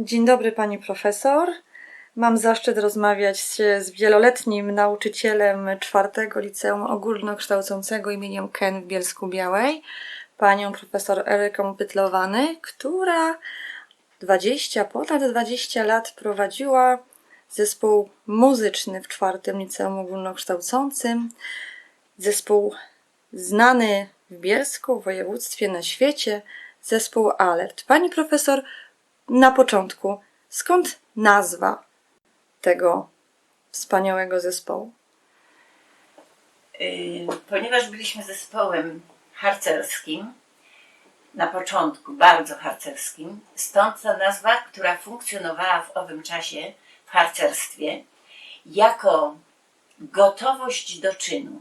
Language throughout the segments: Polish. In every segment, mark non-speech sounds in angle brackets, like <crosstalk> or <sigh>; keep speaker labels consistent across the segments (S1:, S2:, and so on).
S1: Dzień dobry pani profesor. Mam zaszczyt rozmawiać z wieloletnim nauczycielem czwartego liceum ogólnokształcącego imieniem Ken w Bielsku Białej, panią profesor Eryką Pytlowany, która 20, ponad 20 lat prowadziła zespół muzyczny w czwartym liceum ogólnokształcącym. Zespół znany w Bielsku, w województwie, na świecie, zespół Alert. Pani profesor, na początku, skąd nazwa tego wspaniałego zespołu?
S2: Y, ponieważ byliśmy zespołem harcerskim, na początku bardzo harcerskim, stąd ta nazwa, która funkcjonowała w owym czasie w harcerstwie jako gotowość do czynu.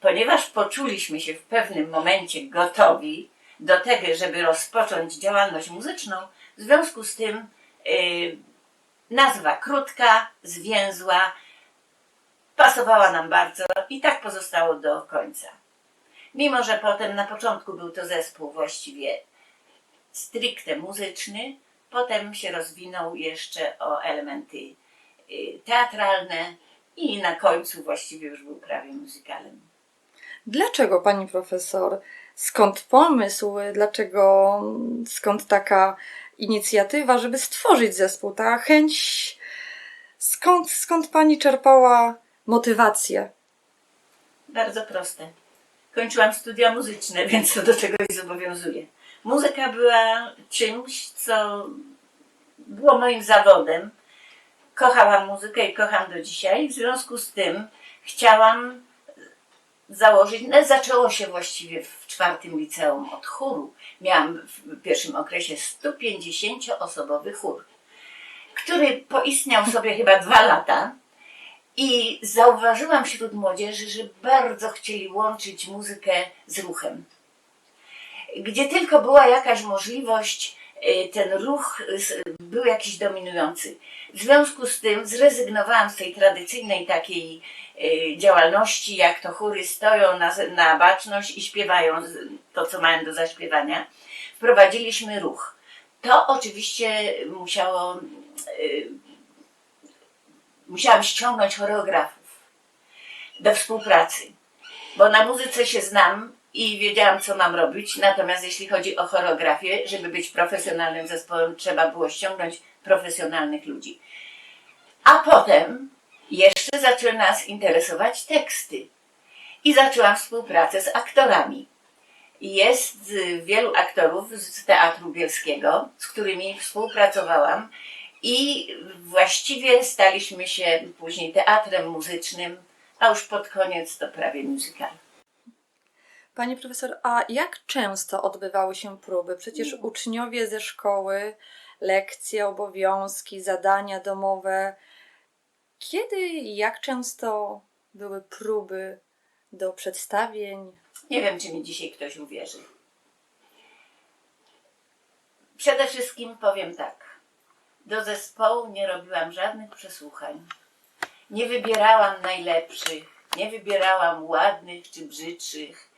S2: Ponieważ poczuliśmy się w pewnym momencie gotowi do tego, żeby rozpocząć działalność muzyczną, w związku z tym y, nazwa krótka, zwięzła, pasowała nam bardzo i tak pozostało do końca. Mimo, że potem na początku był to zespół właściwie stricte muzyczny, potem się rozwinął jeszcze o elementy y, teatralne i na końcu właściwie już był prawie muzykalem.
S1: Dlaczego pani profesor? Skąd pomysł? Dlaczego, skąd taka inicjatywa, żeby stworzyć zespół? Ta chęć, skąd, skąd pani czerpała motywację?
S2: Bardzo proste. Kończyłam studia muzyczne, <laughs> więc to do czegoś zobowiązuje. Muzyka była czymś, co było moim zawodem. Kochałam muzykę i kocham do dzisiaj. W związku z tym chciałam założyć, no zaczęło się właściwie w czwartym liceum od chóru. Miałam w pierwszym okresie 150-osobowy chór, który poistniał sobie chyba dwa lata. I zauważyłam wśród młodzieży, że bardzo chcieli łączyć muzykę z ruchem. Gdzie tylko była jakaś możliwość, ten ruch y, był jakiś dominujący. W związku z tym zrezygnowałam z tej tradycyjnej takiej y, działalności, jak to chóry stoją na, na baczność i śpiewają to, co mają do zaśpiewania. Wprowadziliśmy ruch. To oczywiście musiało musiałam ściągnąć choreografów do współpracy, bo na muzyce się znam i wiedziałam, co mam robić. Natomiast jeśli chodzi o choreografię, żeby być profesjonalnym zespołem, trzeba było ściągnąć profesjonalnych ludzi. A potem jeszcze zaczęły nas interesować teksty i zaczęłam współpracę z aktorami. Jest wielu aktorów z Teatru Bielskiego, z którymi współpracowałam i właściwie staliśmy się później teatrem muzycznym, a już pod koniec to prawie musical.
S1: Pani profesor, a jak często odbywały się próby? Przecież uczniowie ze szkoły, lekcje, obowiązki, zadania domowe. Kiedy i jak często były próby do przedstawień?
S2: Nie wiem, czy mi dzisiaj ktoś uwierzy. Przede wszystkim powiem tak. Do zespołu nie robiłam żadnych przesłuchań. Nie wybierałam najlepszych, nie wybierałam ładnych czy brzydszych.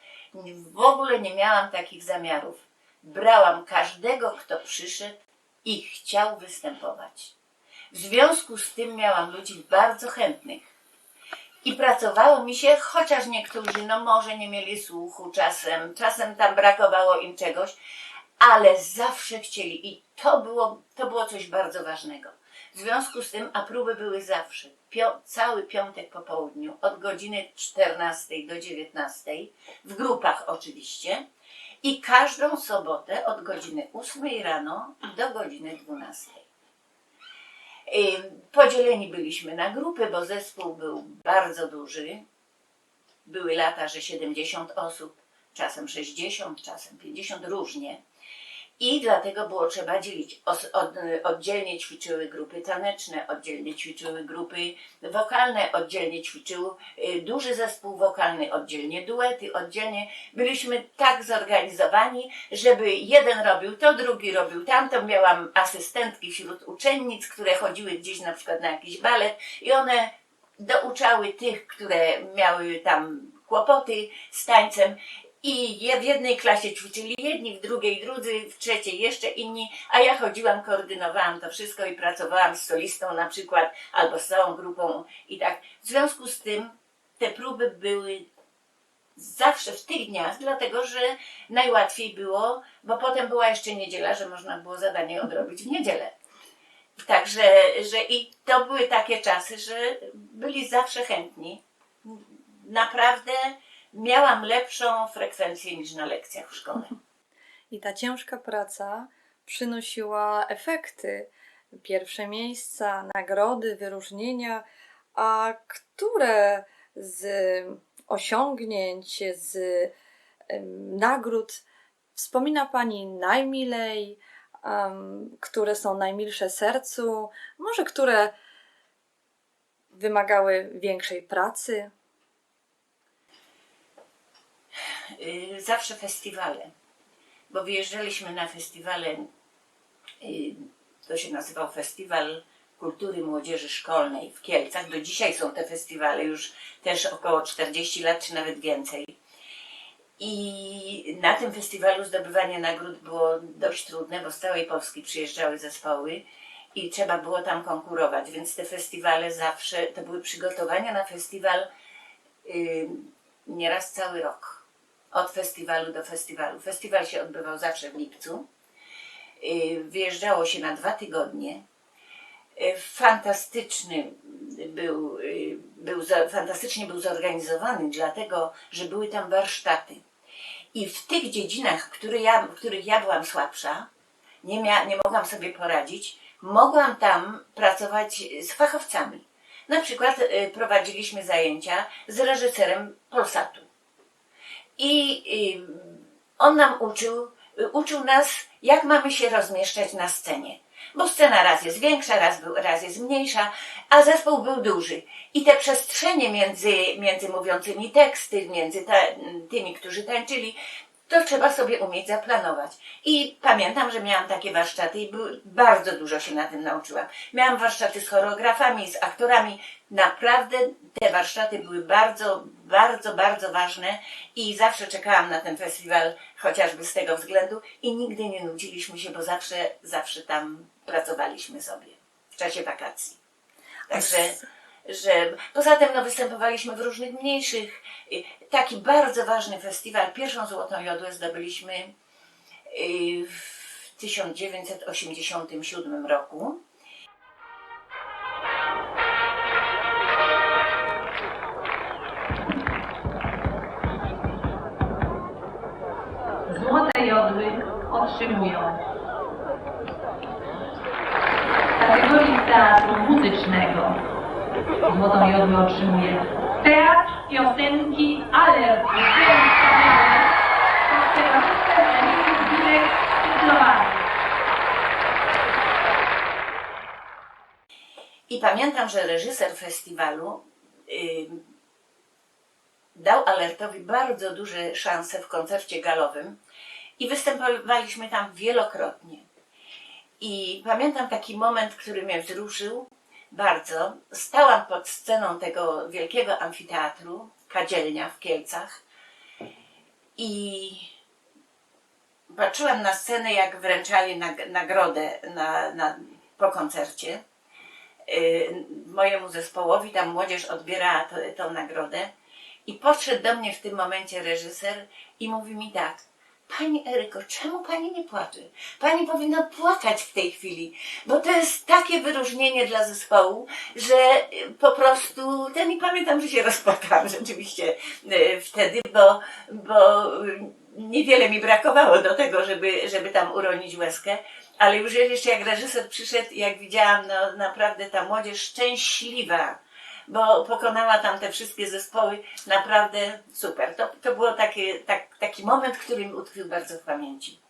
S2: W ogóle nie miałam takich zamiarów. Brałam każdego, kto przyszedł i chciał występować. W związku z tym miałam ludzi bardzo chętnych. I pracowało mi się, chociaż niektórzy, no może nie mieli słuchu czasem, czasem tam brakowało im czegoś, ale zawsze chcieli i to było, to było coś bardzo ważnego. W związku z tym, a próby były zawsze, pio, cały piątek po południu, od godziny 14 do 19, w grupach oczywiście, i każdą sobotę od godziny 8 rano do godziny 12. Ym, Podzieleni byliśmy na grupy, bo zespół był bardzo duży. Były lata, że 70 osób, czasem 60, czasem 50, różnie. I dlatego było trzeba dzielić. Oddzielnie ćwiczyły grupy taneczne, oddzielnie ćwiczyły grupy wokalne, oddzielnie ćwiczył y, duży zespół wokalny, oddzielnie duety, oddzielnie. Byliśmy tak zorganizowani, żeby jeden robił to, drugi robił tamto. Miałam asystentki wśród uczennic, które chodziły gdzieś na przykład na jakiś balet i one douczały tych, które miały tam kłopoty z tańcem I w jednej klasie ćwiczyli jedni, w drugiej drudzy, w trzeciej jeszcze inni, a ja chodziłam, koordynowałam to wszystko i pracowałam z solistą na przykład, albo z całą grupą i tak. W związku z tym te próby były zawsze w tych dniach, dlatego że najłatwiej było, bo potem była jeszcze niedziela, że można było zadanie odrobić w niedzielę. Także, że i to były takie czasy, że byli zawsze chętni. Naprawdę miałam lepszą frekwencję niż na lekcjach w szkole.
S1: I ta ciężka praca przynosiła efekty. Pierwsze miejsca, nagrody, wyróżnienia. A które z osiągnięć, z nagród wspomina Pani najmilej, em, które są najmilsze sercu, może które wymagały większej pracy?
S2: Y, Zawsze festiwale, bo wyjeżdżaliśmy na festiwale, y, to się nazywał Festiwal Kultury Młodzieży Szkolnej w Kielcach. Do dzisiaj są te festiwale, już też około 40 lat czy nawet więcej. I na tym festiwalu zdobywanie nagród było dość trudne, bo z całej Polski przyjeżdżały zespoły i trzeba było tam konkurować, więc te festiwale zawsze, to były przygotowania na festiwal y, nieraz cały rok. Od festiwalu do festiwalu. Festiwal się odbywał zawsze w lipcu. Y, Wyjeżdżało się na dwa tygodnie. Y, Fantastyczny był, y, był fantastycznie był zorganizowany, dlatego że były tam warsztaty. I w tych dziedzinach, które ja, w których ja byłam słabsza, nie, mia, nie mogłam sobie poradzić, mogłam tam pracować z fachowcami. Na przykład prowadziliśmy zajęcia z reżyserem Polsatu. I on nam uczył, y, uczył nas, jak mamy się rozmieszczać na scenie. Bo scena raz jest większa, raz, był, raz jest mniejsza, a zespół był duży. I te przestrzenie między, między mówiącymi teksty, między tymi, którzy tańczyli, to trzeba sobie umieć zaplanować. I pamiętam, że miałam takie warsztaty i bardzo dużo się na tym nauczyłam. Miałam warsztaty z choreografami, z aktorami. Naprawdę te warsztaty były bardzo, bardzo, bardzo ważne i zawsze czekałam na ten festiwal, chociażby z tego względu i nigdy nie nudziliśmy się, bo zawsze, zawsze tam pracowaliśmy sobie w czasie wakacji. Także, że poza tym no, występowaliśmy w różnych mniejszych. y, Taki bardzo ważny festiwal, pierwszą Złotą Jodłę zdobyliśmy y, w 1987 roku.
S3: Złote jodły otrzymują w kategorii teatru muzycznego Złotą jodłę otrzymuje Teatr Piosenki Cyklowany
S2: I pamiętam, że reżyser festiwalu y, dał Alertowi bardzo duże szanse w koncercie galowym i występowaliśmy tam wielokrotnie. I pamiętam taki moment, który mnie wzruszył bardzo. Stałam pod sceną tego wielkiego amfiteatru, kadzielnia w Kielcach. I patrzyłam na scenę, jak wręczali nag- nagrodę na, na, po koncercie. Y, mojemu zespołowi, tam młodzież odbierała to, nagrodę. I podszedł do mnie w tym momencie reżyser i mówi mi tak, Pani Eryko, czemu Pani nie płacze? Pani powinna płakać w tej chwili, bo to jest takie wyróżnienie dla zespołu, że y, po prostu, ten i pamiętam, że się rozpłakałam rzeczywiście y, wtedy, bo, bo y, niewiele mi brakowało do tego, żeby, żeby tam uronić łezkę, ale już jeszcze jak reżyser przyszedł, jak widziałam, no naprawdę ta młodzież szczęśliwa, bo pokonała tam te wszystkie zespoły, naprawdę super. To, to takie, tak, taki moment, który mi utkwił bardzo w pamięci.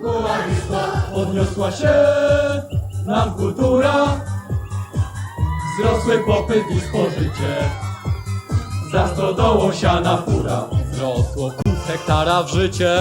S4: Była Wisła, podniosła się nam kultura, wzrosły popyt i spożycie. Za stodołą siana fura, wzrosło pół hektara w życie.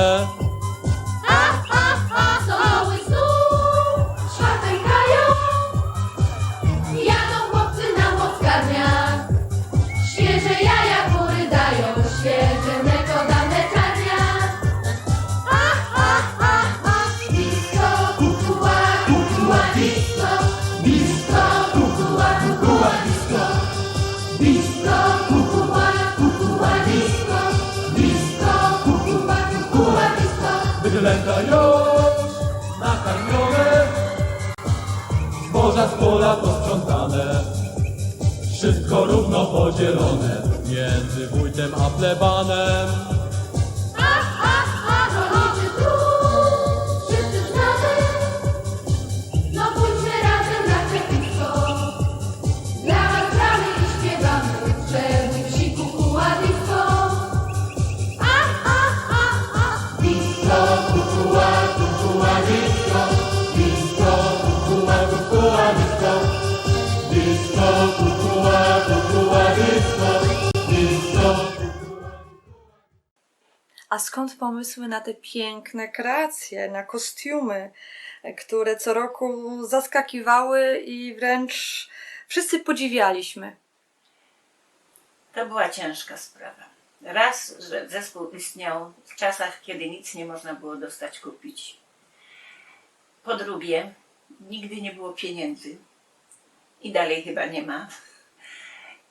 S4: Między wójtem a plebanem
S1: skąd pomysły na te piękne kreacje, na kostiumy, które co roku zaskakiwały i wręcz wszyscy podziwialiśmy?
S2: To była ciężka sprawa. Raz, że zespół istniał w czasach, kiedy nic nie można było dostać kupić. Po drugie, nigdy nie było pieniędzy. I dalej chyba nie ma.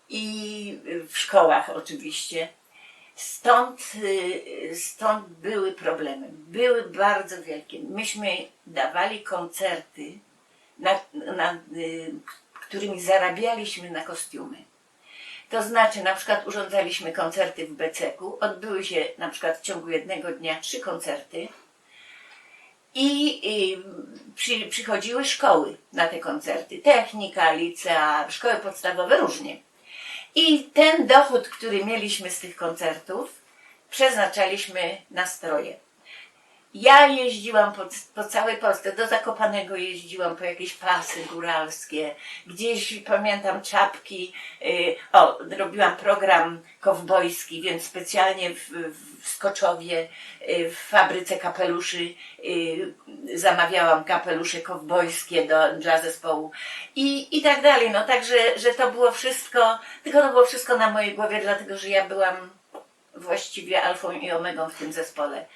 S2: I w szkołach oczywiście. Stąd, y, stąd były problemy. Były bardzo wielkie. Myśmy dawali koncerty, y, którymi zarabialiśmy na kostiumy. To znaczy, na przykład urządzaliśmy koncerty w Beceku, odbyły się na przykład w ciągu jednego dnia trzy koncerty i, i przy, przychodziły szkoły na te koncerty. Technika, licea, szkoły podstawowe, różnie. I ten dochód, który mieliśmy z tych koncertów, przeznaczaliśmy na stroje. Ja jeździłam po, po całej Polsce, do Zakopanego jeździłam po jakieś pasy góralskie, gdzieś pamiętam czapki, y, o, robiłam program kowbojski, więc specjalnie w, w Skoczowie, y, w fabryce kapeluszy y, zamawiałam kapelusze kowbojskie do, dla zespołu i, i tak dalej. No także, że to było wszystko, tylko to było wszystko na mojej głowie, dlatego że ja byłam właściwie alfą i omegą w tym zespole.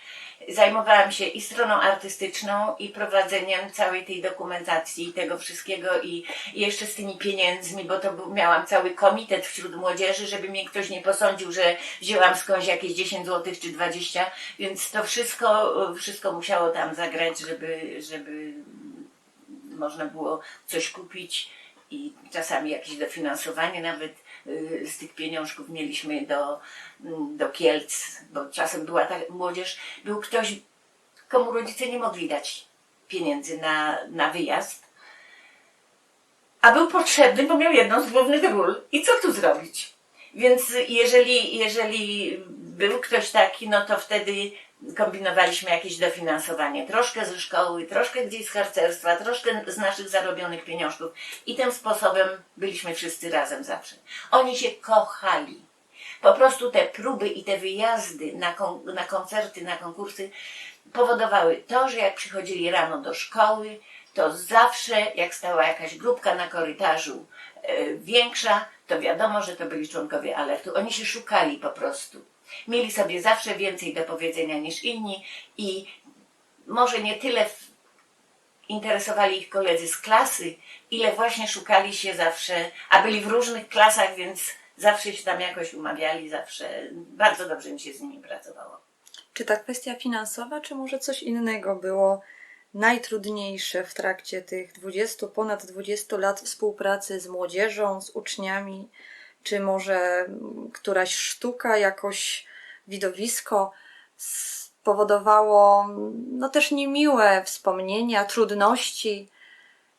S2: Zajmowałam się i stroną artystyczną, i prowadzeniem całej tej dokumentacji, i tego wszystkiego, i, i jeszcze z tymi pieniędzmi, bo to był, miałam cały komitet wśród młodzieży, żeby mnie ktoś nie posądził, że wzięłam skądś jakieś 10 zł czy 20, więc to wszystko, wszystko musiało tam zagrać, żeby, żeby można było coś kupić i czasami jakieś dofinansowanie nawet z tych pieniążków mieliśmy do, mm, do Kielc, bo czasem była ta młodzież, był ktoś, komu rodzice nie mogli dać pieniędzy na, na wyjazd, a był potrzebny, bo miał jedną z głównych ról. I co tu zrobić? Więc jeżeli, jeżeli był ktoś taki, no to wtedy kombinowaliśmy jakieś dofinansowanie. Troszkę ze szkoły, troszkę gdzieś z harcerstwa, troszkę z naszych zarobionych pieniążków. I tym sposobem byliśmy wszyscy razem zawsze. Oni się kochali. Po prostu te próby i te wyjazdy na, kon- na koncerty, na konkursy powodowały to, że jak przychodzili rano do szkoły, to zawsze jak stała jakaś grupka na korytarzu e, większa, to wiadomo, że to byli członkowie alertu. Oni się szukali po prostu. Mieli sobie zawsze więcej do powiedzenia niż inni i może nie tyle interesowali ich koledzy z klasy, ile właśnie szukali się zawsze, a byli w różnych klasach, więc zawsze się tam jakoś umawiali, zawsze bardzo dobrze mi się z nimi pracowało.
S1: Czy ta kwestia finansowa, czy może coś innego było najtrudniejsze w trakcie tych 20, ponad 20 lat współpracy z młodzieżą, z uczniami? Czy może któraś sztuka, jakoś widowisko spowodowało no też niemiłe wspomnienia, trudności?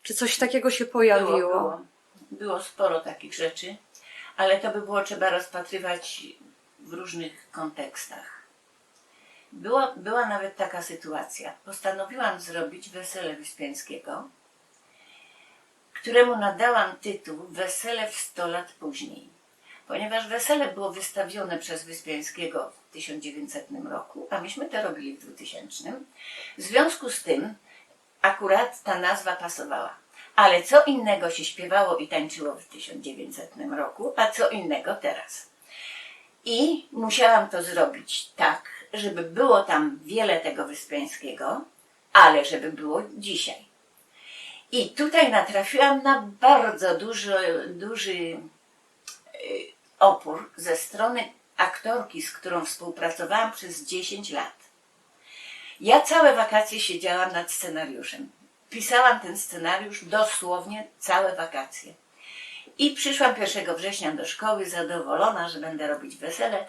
S1: Czy coś takiego się pojawiło?
S2: Było, było. było sporo takich rzeczy, ale to by było trzeba rozpatrywać w różnych kontekstach. Była, była nawet taka sytuacja. Postanowiłam zrobić wesele Wyspiańskiego, któremu nadałam tytuł Wesele w 100 lat później. Ponieważ wesele było wystawione przez Wyspiańskiego w 1900 roku, a myśmy to robili w 2000. W związku z tym akurat ta nazwa pasowała. Ale co innego się śpiewało i tańczyło w 1900 roku, a co innego teraz. I musiałam to zrobić tak, żeby było tam wiele tego Wyspiańskiego, ale żeby było dzisiaj. I tutaj natrafiłam na bardzo duży, duży y, opór ze strony aktorki, z którą współpracowałam przez 10 lat. Ja całe wakacje siedziałam nad scenariuszem. pisałam ten scenariusz dosłownie całe wakacje. I przyszłam 1 września do szkoły zadowolona, że będę robić wesele.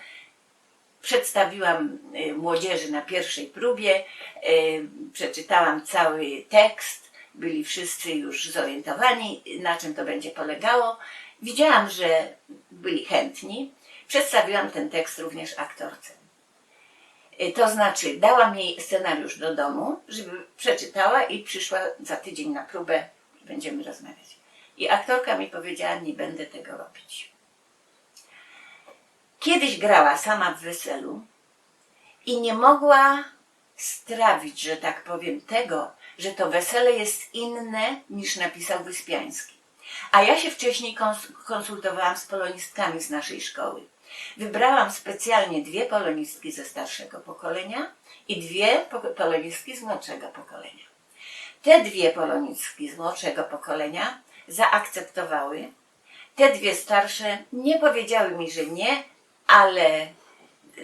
S2: Przedstawiłam y, młodzieży na pierwszej próbie, y, przeczytałam cały tekst, byli wszyscy już zorientowani, na czym to będzie polegało. Widziałam, że byli chętni. Przedstawiłam ten tekst również aktorce. Y, To znaczy, dałam jej scenariusz do domu, żeby przeczytała i przyszła za tydzień na próbę będziemy rozmawiać. I aktorka mi powiedziała, nie będę tego robić. Kiedyś grała sama w weselu i nie mogła strawić, że tak powiem, tego, że to wesele jest inne niż napisał Wyspiański. A ja się wcześniej kons- konsultowałam z polonistkami z naszej szkoły. Wybrałam specjalnie dwie polonistki ze starszego pokolenia i dwie po- polonistki z młodszego pokolenia. Te dwie polonistki z młodszego pokolenia zaakceptowały. Te dwie starsze nie powiedziały mi, że nie, ale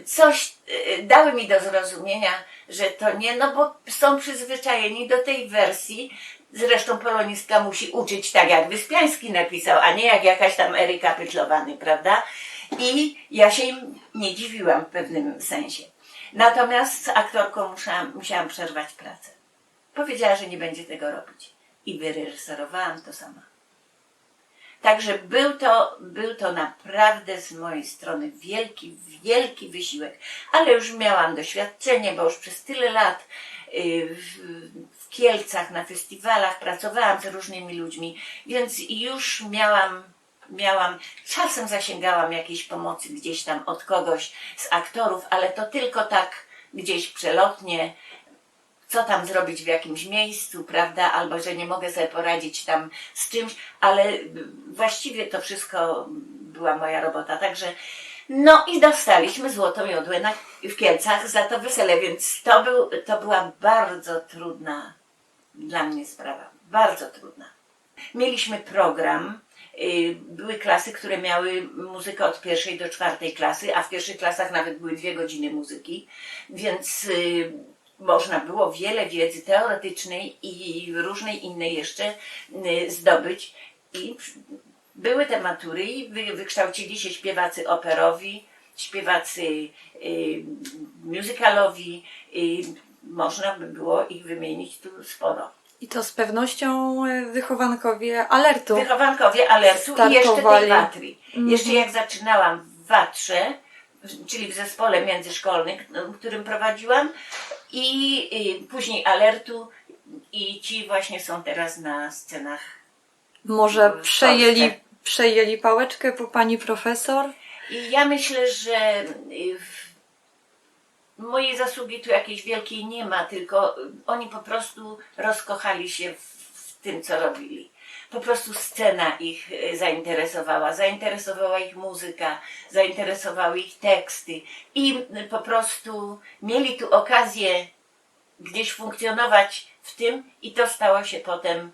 S2: coś y, dały mi do zrozumienia, że to nie, no bo są przyzwyczajeni do tej wersji. Zresztą polonistka musi uczyć tak, jak Wyspiański napisał, a nie jak jakaś tam Eryka Pytlowany, prawda? I ja się im nie dziwiłam w pewnym sensie. Natomiast z aktorką musiałam, musiałam przerwać pracę. Powiedziała, że nie będzie tego robić. I wyreżyserowałam to sama. Także był to, był to naprawdę z mojej strony wielki, wielki wysiłek. Ale już miałam doświadczenie, bo już przez tyle lat y, Kielcach, na festiwalach pracowałam z różnymi ludźmi, więc już miałam, miałam, czasem zasięgałam jakiejś pomocy gdzieś tam od kogoś z aktorów, ale to tylko tak gdzieś przelotnie, co tam zrobić w jakimś miejscu, prawda, albo że nie mogę sobie poradzić tam z czymś, ale właściwie to wszystko była moja robota, także no i dostaliśmy złotą jodłę na, w Kielcach za to wesele, więc to, był, to była bardzo trudna dla mnie sprawa, bardzo trudna. Mieliśmy program, y, były klasy, które miały muzykę od pierwszej do czwartej klasy, a w pierwszych klasach nawet były dwie godziny muzyki, więc y, można było wiele wiedzy teoretycznej i różnej innej jeszcze y, zdobyć. I były te matury i wy, wykształcili się śpiewacy operowi, śpiewacy musicalowi. Można by było ich wymienić tu sporo.
S1: I to z pewnością e, wychowankowie alertu.
S2: Wychowankowie alertu i jeszcze tej watry. Jeszcze jak zaczynałam w watrze, czyli w zespole międzyszkolnym, k- którym prowadziłam, i y, później alertu, i ci właśnie są teraz na scenach.
S1: Może przejęli, przejęli pałeczkę po pani profesor?
S2: I ja myślę, że w- mojej zasługi tu jakiejś wielkiej nie ma, tylko y, oni po prostu rozkochali się w, tym, co robili. Po prostu scena ich y, zainteresowała, zainteresowała ich muzyka, zainteresowały ich teksty i y, po prostu mieli tu okazję gdzieś funkcjonować w tym i to stało się potem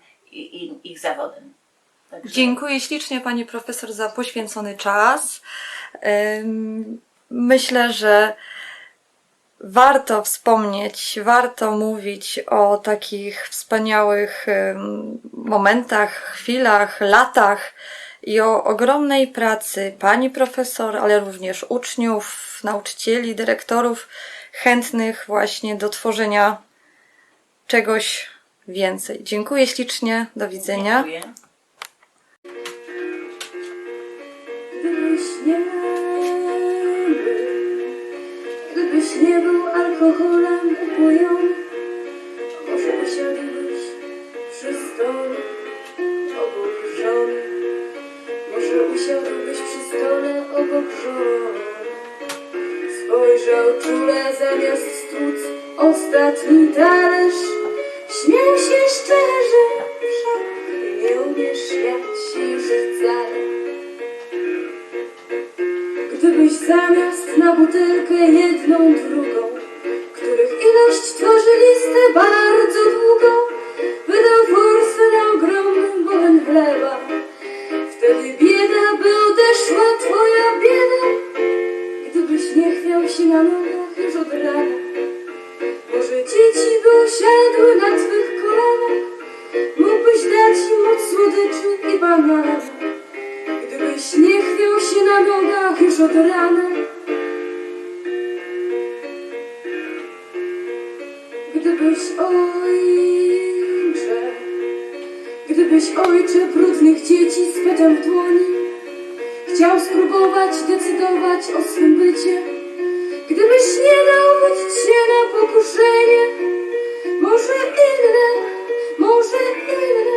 S2: ich zawodem. Także-
S1: Dziękuję ślicznie pani profesor za poświęcony czas. Myślę, że warto wspomnieć, warto mówić o takich wspaniałych momentach, chwilach, latach i o ogromnej pracy pani profesor, ale również uczniów, nauczycieli, dyrektorów chętnych właśnie do tworzenia czegoś więcej. Dziękuję ślicznie, do widzenia.
S2: Dziękuję.
S5: Alkoholem upojony, może usiadłbyś przy stole obok żony, może usiadłbyś przy stole obok żony. Spojrzał czule zamiast stłuc ostatni talerz, śmiał się szczerze, wszak nie umiesz śmiać się już wcale. Gdybyś zamiast na butelkę jedną, drugą, ilość tworzy listę bardzo długą, wydał forsę na ogromnym bołem chleba, wtedy bieda by odeszła twoja bieda, gdybyś nie chwiał się na nogach już od rana. Może dzieci by osiadły na twych kolanach, dać moc słodyczy i bananów, gdybyś nie chwiał się na nogach już od rana. Ojcze brudnych dzieci w dłoni, chciał spróbować decydować o swym bycie, gdybyś nie dał budzić się na pokuszenie, może inne, może inne